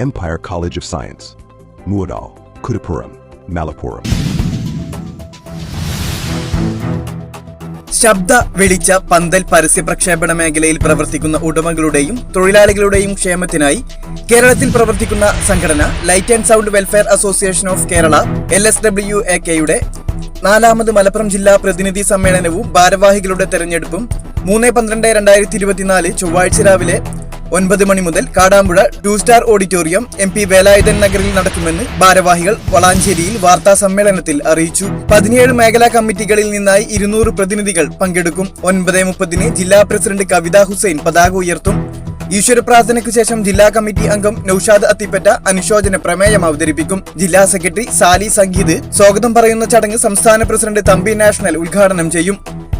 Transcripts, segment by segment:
Empire College of Science. Muadal, Kudapuram, Malappuram. ശബ്ദ വെളിച്ച പന്തൽ പരസ്യ പ്രക്ഷേപണ മേഖലയിൽ പ്രവർത്തിക്കുന്ന ഉടമകളുടെയും തൊഴിലാളികളുടെയും ക്ഷേമത്തിനായി കേരളത്തിൽ പ്രവർത്തിക്കുന്ന സംഘടന light and sound welfare association of Kerala L S W A കെയുടെ നാലാമത് മലപ്പുറം ജില്ലാ പ്രതിനിധി സമ്മേളനവും ഭാരവാഹികളുടെ തെരഞ്ഞെടുപ്പും മൂന്ന് പന്ത്രണ്ട് രണ്ടായിരത്തി ഇരുപത്തിനാല് ചൊവ്വാഴ്ച രാവിലെ ഒൻപത് മണി മുതൽ Kadampuzha two star auditorium M P Velayudhan നഗറിൽ നടക്കുമെന്ന് ഭാരവാഹികൾ വളാഞ്ചേരിയിൽ വാർത്താ സമ്മേളനത്തിൽ അറിയിച്ചു. പതിനേഴ് മേഖലാ കമ്മിറ്റികളിൽ നിന്നായി ഇരുന്നൂറ് പ്രതിനിധികൾ പങ്കെടുക്കും. ഒൻപത് മുപ്പതിന് ജില്ലാ പ്രസിഡന്റ് കവിത ഹുസൈൻ പതാക ഉയർത്തും. ഈശ്വര പ്രാർത്ഥനയ്ക്ക് ശേഷം ജില്ലാ കമ്മിറ്റി അംഗം നൌഷാദ് അത്തിപ്പറ്റ അനുശോചന പ്രമേയം അവതരിപ്പിക്കും. ജില്ലാ സെക്രട്ടറി സാലി സംഗീത് സ്വാഗതം പറയുന്ന ചടങ്ങ് സംസ്ഥാന പ്രസിഡന്റ് തമ്പി നാഷണൽ ഉദ്ഘാടനം ചെയ്യും.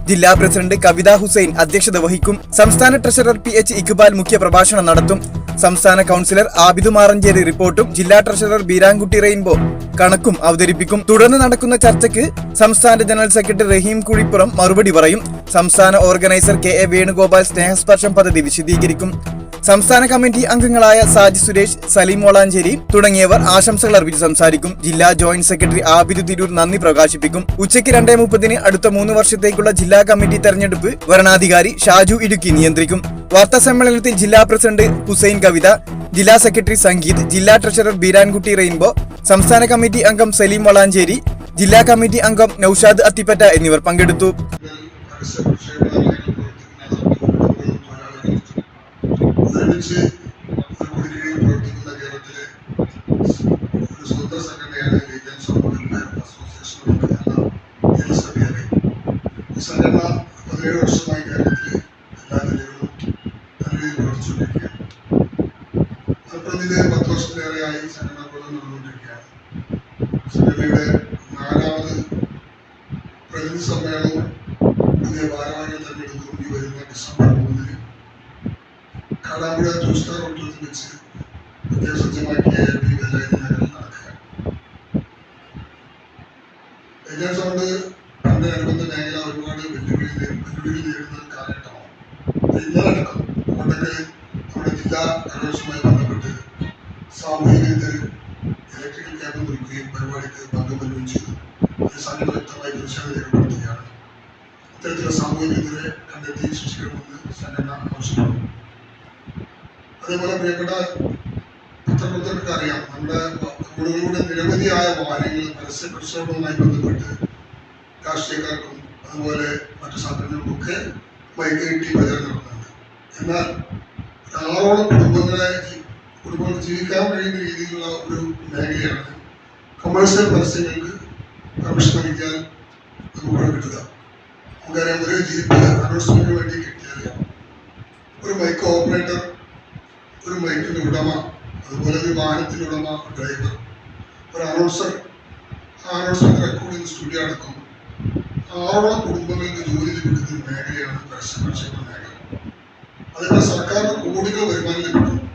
ജില്ലാ പ്രസിഡന്റ് കവിത ഹുസൈൻ അധ്യക്ഷത വഹിക്കും. സംസ്ഥാന ട്രഷറർ പി എച്ച് ഇക്ബാൽ മുഖ്യ പ്രഭാഷണം നടത്തും. സംസ്ഥാന കൗൺസിലർ ആബിദു മാറഞ്ചേരി റിപ്പോർട്ടും ജില്ലാ ട്രഷറർ ബീരാൻകുട്ടി റെയിൻബോ കണക്കും അവതരിപ്പിക്കും. തുടർന്ന് നടക്കുന്ന ചർച്ചയ്ക്ക് സംസ്ഥാന ജനറൽ സെക്രട്ടറി റഹീം കുഴിപ്പുറം മറുപടി പറയും. സംസ്ഥാന organiser K A Venugopal Snehasparsham പദ്ധതി വിശദീകരിക്കും. സംസ്ഥാന കമ്മിറ്റി അംഗങ്ങളായ സാജി സുരേഷ് സലീം ഓളാഞ്ചേരി തുടങ്ങിയവർ ആശംസകൾ അർപ്പിച്ച് സംസാരിക്കും. ജില്ലാ ജോയിന്റ് സെക്രട്ടറി ആബിദു തിരൂർ നന്ദി പ്രകാശിപ്പിക്കും. ഉച്ചയ്ക്ക് രണ്ടേ മുപ്പതിന് അടുത്ത മൂന്ന് വർഷത്തേക്കുള്ള ജില്ലാ കമ്മിറ്റി തെരഞ്ഞെടുപ്പ് വരണാധികാരി ഷാജു ഇടുക്കി നിയന്ത്രിക്കും. വാർത്താ സമ്മേളനത്തിൽ ജില്ലാ പ്രസിഡന്റ് ഹുസൈൻ കവിത ജില്ലാ സെക്രട്ടറി സംഗീത് ജില്ലാ ട്രഷറർ ബീരാൻകുട്ടി റെയിൻബോ സംസ്ഥാന കമ്മിറ്റി അംഗം സലീം വളാഞ്ചേരി ജില്ലാ കമ്മിറ്റി അംഗം നൌഷാദ് അത്തിപ്പറ്റ എന്നിവർ പങ്കെടുത്തു പരസ്യ പ്രക്ഷേപണങ്ങളിൽ പ്രവർത്തിക്കുന്ന തൊഴിലാളികൾ ഒരുമിച്ച് ഒരു കുടിക്കീഴിൽ പ്രവർത്തിക്കുന്ന കേരളത്തിലെ ഒരു സ്വതന്ത്ര സംഘടനയാണ് ഇന്ത്യൻ സൗഹൃദ അസോസിയേഷൻ ഓഫ് കേരള എൽ ഈ സംഘടന പതിനേഴ് വർഷമായി കേരളത്തിലെ എല്ലാ ജില്ലകളും നല്ല രീതിയിൽ പ്രവർത്തിച്ചുകൊണ്ടിരിക്കുകയാണ്. മലപ്പുറം ജില്ലയിൽ പത്ത് വർഷത്തിലേറെയായി സംഘടന പ്രവർത്തനം നടന്നുകൊണ്ടിരിക്കുകയാണ്. സമ്മേളനവും പുതിയ ഭാരവാഹികൾ തെരഞ്ഞെടുക്കും. ഈ വരുന്ന ഡിസംബർ മൂന്നിന് കാടാമ്പുഴ ടൂ സ്റ്റാർ ഹോട്ടലിൽ വെച്ച് പ്രത്യേക സജ്ജമാക്കിയ എ പി വേലായുധ നഗറിൽ നടക്കുകയാണ് ഏജൻസ് കൊണ്ട് പണ്ട് അനുബന്ധ മേഖല ഒരുപാട് വെല്ലുവിളി വെല്ലുവിളി നേരിടുന്ന ഒരു കാലഘട്ടമാണ്. ഇന്നലെ അടക്കം നമ്മുടെ ജില്ലാ കലോത്സവമായി ബന്ധപ്പെട്ട് സാമൂഹികത്തിൽ ഇലക്ട്രിക്കൽ ക്യാമ്പ് ഒരുക്കുകയും പരിപാടിക്ക് പങ്ക് നൽകുകയും ചെയ്തു. ഇത് സംഘടന വ്യക്തമായി പ്രതിഷേധം രേഖപ്പെടുത്തുകയാണ് ഇത്തരത്തിലുള്ള സാമൂഹികത്തിലെ കണ്ടെത്തി സൃഷ്ടിക്കണമെന്ന് സംഘടന ആവശ്യപ്പെടുന്നു. അതേപോലെ പ്രിയപ്പെട്ട പത്രപ്രവർത്തകർക്ക് അറിയാം നമ്മുടെ റോഡുകളിലൂടെ നിരവധിയായ വാഹനങ്ങൾ പരസ്യ പ്രക്ഷോഭവുമായി ബന്ധപ്പെട്ട് രാഷ്ട്രീയക്കാർക്കും അതുപോലെ മറ്റു സംഘടനകൾക്കൊക്കെ മൈക്ക് കിട്ടി പ്രചരണം നടത്തുന്നുണ്ട്. എന്നാൽ ആറോളം കുടുംബങ്ങളെ കുടുംബങ്ങൾ ജീവിക്കാൻ കഴിയുന്ന രീതിയിലുള്ള ഒരു മേഖലയാണ് കൊമേഴ്സ്യൽ പരസ്യങ്ങൾക്ക് കമ്മീഷൻ നൽകിയാൽ നമുക്ക് കിട്ടുക. നമുക്കറിയാം ഒരു ജീപ്പ് അനൗൺസ്മെന്റിന് വേണ്ടി കിട്ടിയറിയാം ഒരു മൈക്ക് ഓപ്പറേറ്റർ ഒരു മൈക്കിന്റെ ഉടമ അതുപോലെ ഒരു വാഹനത്തിന്റെ ഉടമ ഡ്രൈവർ ഒരു അനൗൺസർ ആ അനൗൺസ്മെന്റ് റെക്കോർഡ് ചെയ്യുന്ന സ്റ്റുഡിയോ അടക്കം. ആറോളം കുടുംബങ്ങൾക്ക് ജോലി ലഭിക്കുന്ന മേഖലയാണ് പരസ്യ മേഖല. അതിനുള്ള സർക്കാരിന് കോടികൾ വരുമാനം ലഭിക്കും